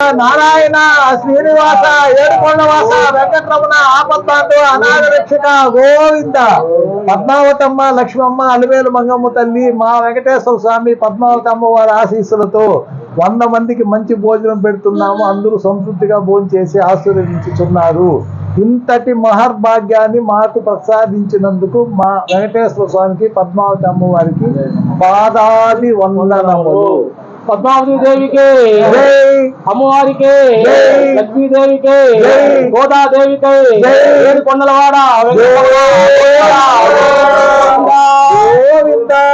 నారాయణ శ్రీనివాస ఏడుకొండవాస వెంకటరమణ ఆపత్తాండు అనాథ గోవింద పద్మావతమ్మ లక్ష్మమ్మ అలివేలు మంగమ్మ తల్లి మా వెంకటేశ్వర స్వామి పద్మావతమ్మ వారి ఆశీస్సులతో వంద మందికి మంచి భోజనం పెడుతున్నాము. అందరూ సంతృప్తిగా భోజనం చేసి ఆశీర్వదించుతున్నారు ఇంతటి మహర్భాగ్యాన్ని మాకు ప్రసాదించినందుకు మా వెంకటేశ్వర స్వామికి పద్మావతి అమ్మవారికి పాదాది వందనములు పద్మావతి దేవికి అమ్మవారికి లక్ష్మీదేవికి గోదాదేవికి ఏడు కొండలవాడ గోవిందా.